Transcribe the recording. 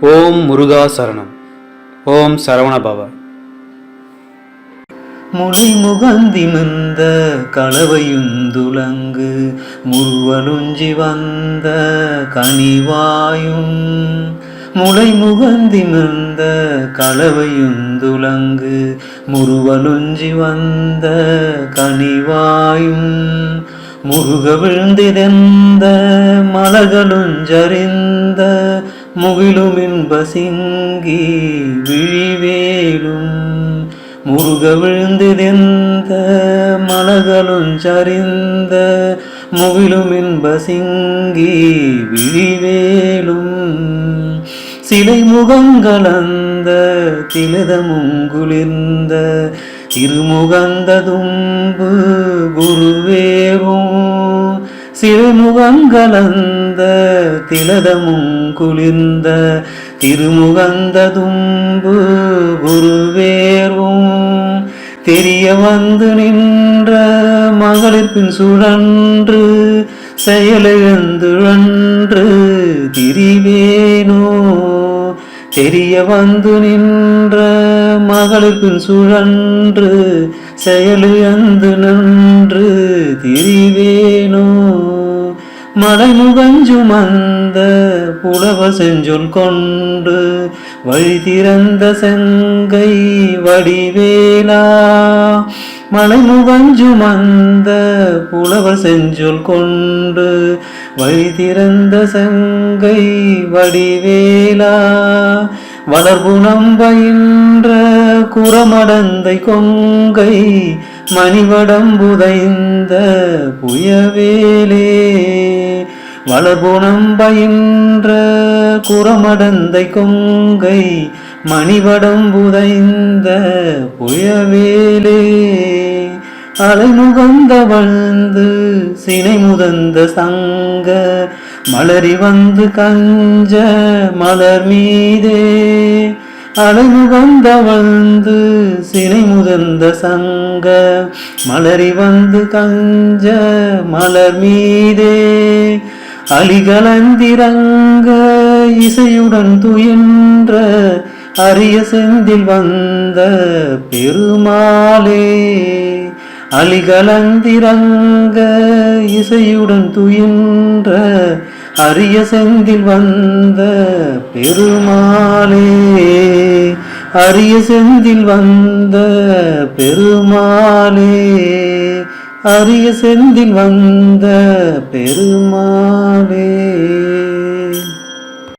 ஓம் முருகா சரணம். ஓம் சரவணபவ. முளை முகந்திமிர்ந்த கலவையுந்துலங்கு முருவலுஞ்சி வந்த கனிவாயும். முளை முகந்திமிர்ந்த கலவையுந்துலங்கு முருவலுஞ்சி வந்த கனிவாயும். முருக விழுந்திருந்த மலகளுஞ்சறிந்த முகிலுமின்ப சிங்கி விழிவேலும். முருக விழுந்திருந்த மலகளும் சரிந்த முகிலும் இன்ப சிங்கி விழிவேலும். சிலை முகங்களந்த திலதமும் குளிர்ந்த திருமுகந்த குருவேரும் சிறுமுகங்களந்த திலதமும் குளிர்ந்த திருமுகந்த தும்பு குருவேர்வும் தெரிய வந்து நின்ற மகளிர்பின் சுழன்று செயலிழந்துழன்று திரிவேனோ தெரிய வந்து நின்ற மகளிர்பின் சுழன்று செயலிழந்து நின்று திரிவேனோ மலைமுகஞ்சுமந்த புலவ செஞ்சொல் கொண்டு வழி திறந்த செங்கை வடிவேலா. மலைமுகஞ்சுமந்த புலவர் செஞ்சொல் கொண்டு வழி திறந்த செங்கை வடிவேலா. வளர்புணம் பயின்ற குரமடந்தை கொங்கை மணிவடம் புதைந்த புயவேலே. வளர்புணம் பயின்ற குரமடந்தை கொங்கை மணிவடம் புதைந்த புயவேலே. அலைமுகந்த வழ்ந்து சினை முதந்த சங்க மலரி வந்து கஞ்ச மலர் மீதே. அலைமுகந்த வந்து சினை முதந்த சங்க மலரி வந்து கஞ்ச மலர் மீதே. அலிகலந்திரங்க இசையுடன் துயின்ற அரிய செந்தில் வந்த பெருமாளே. அலிகலந்திரங்க இசையுடன் துயின்ற அரிய செந்தில் வந்த பெருமாளே. அரிய செந்தில் வந்த பெருமாளே. அரிய செந்தில் வந்த பெருமாளே.